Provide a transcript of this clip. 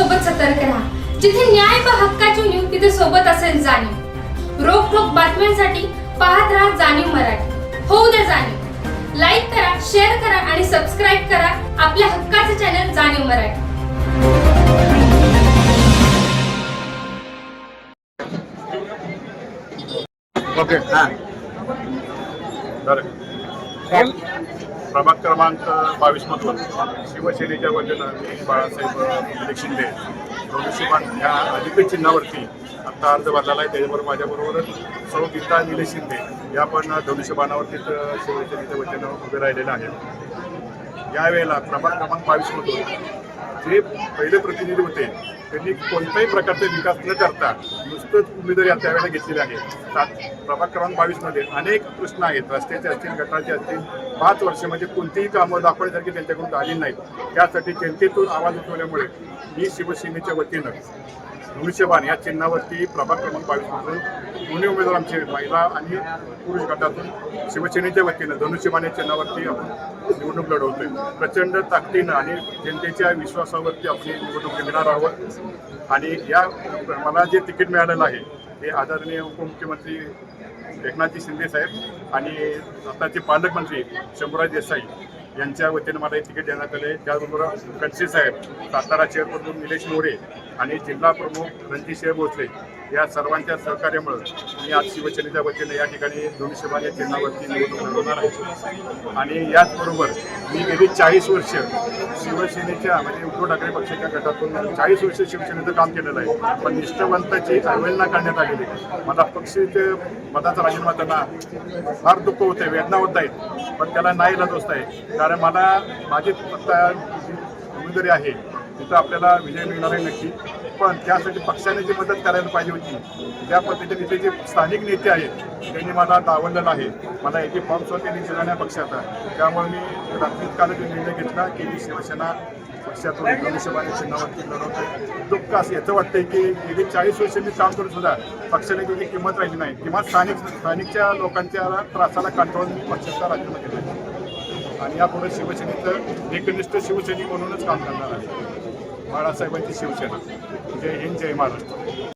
सोबत सतर्क राहा. जिथे न्याय व हक्काची न्यूज तिथे सोबत असेल जाणीव. रोख ठोक बातम्यांसाठी पाहत राहा जाणीव मराठी. होऊ द्या जाणीव. लाईक करा शेअर करा आणि सबस्क्राईब करा आपल्या हक्काचे चॅनल जाणीव मराठी. ओके हां. प्रभाग क्रमांक बावीसमधून शिवसेनेच्या वतीनं मी बाळासाहेब दिलीप शिंदे धनुष्यबाण ह्या अधिकृत चिन्हावरती आता अर्ज भरलेला आहे त्याच्याबरोबर माझ्याबरोबर सौ गीता निलेश शिंदे या पण धनुष्यबाणावरतीच शिवसेनेच्या वतीनं उभे राहिलेल्या आहेत. यावेळेला प्रभाग क्रमांक बावीसमधून जे पहिले प्रतिनिधी होते त्यांनी कोणत्याही प्रकारचा विकास न करता नुसतंच उमेदवारी त्यावेळेला घेतलेली आहे. सात प्रभाग क्रमांक बावीसमध्ये अनेक प्रश्न आहेत. रस्त्याचे असतील गटाचे असतील पाच वर्ष म्हणजे कोणतीही कामं दाखवण्यासारखी त्यांच्याकडून आली नाहीत. त्यासाठी जनतेतून आवाज उठवल्यामुळे मी शिवसेनेच्या वतीनं धनुष्यबाण या चिन्हावरती प्रभाग क्रमांक बावीसमधून दोन्ही उमेदवार आमचे महिला आणि पुरुष गटातून शिवसेनेच्या वतीनं धनुष्यबाण या चिन्हावरती आपण निवडणूक लढवतोय. प्रचंड ताकदीनं आणि जनतेच्या विश्वासावरती आपली निवडणूक लढणार आहोत. आणि या मला जे तिकीट मिळालेलं आहे ते आदरणीय उपमुख्यमंत्री एकनाथजी शिंदे साहेब आणि आताचे पालकमंत्री शंभूराज देसाई यांच्या वतीनं मला हे तिकीट देण्यात आले. त्याचबरोबर कनसे साहेब सातारा शहर निलेश मोरे आणि जिल्हा प्रमुख रणजितसिंह भोसले या सर्वांच्या सहकार्यामुळे मी आज शिवसेनेच्या वतीने या ठिकाणी दोनशे बारा चिन्हावरती निवडणूक लढवणार आहे. आणि याचबरोबर मी गेली चाळीस वर्ष शिवसेनेच्या म्हणजे उद्धव ठाकरे पक्षाच्या गटातून चाळीस वर्ष शिवसेनेचं काम केलेलं आहे. पण निष्ठावंताची अवहेलना करण्यात आलेली मला पक्षाचे मताचा राजीनामा त्यांना फार दुःख होते वेदना होत आहेत. पण त्याला नाही इलाज आहे कारण मला माझी उमेदवारी आहे. तर आपल्याला विजय मिळणार आहे नक्की. पण त्यासाठी पक्षाने जी मदत करायला पाहिजे होती त्या पद्धतीने इथे जे स्थानिक नेते आहेत त्यांनी मला डावललेलं आहे मला एके फॉर्म सुद्धा त्यांनी दिला नाही पक्षाचा. त्यामुळे मी रात्रीत काल निर्णय घेतला की मी शिवसेना पक्षातून धनुष्यबाणी चिन्हावरती लढवतोय दुःख असं याचं वाटतंय की गेली चाळीस वर्ष मी काम करून सुद्धा पक्षाने त्याची किंमत राहिली नाही. किंवा स्थानिक स्थानिकच्या लोकांच्या त्रासाला कंटाळून मी पक्षाचा राजीनामा केला आणि यापुढे शिवसेनेचं एकनिष्ठ शिवसैनिक म्हणूनच काम करणार आहे. बाळासाहेबांची शिवसेना. जय हिंद जय महाराष्ट्र.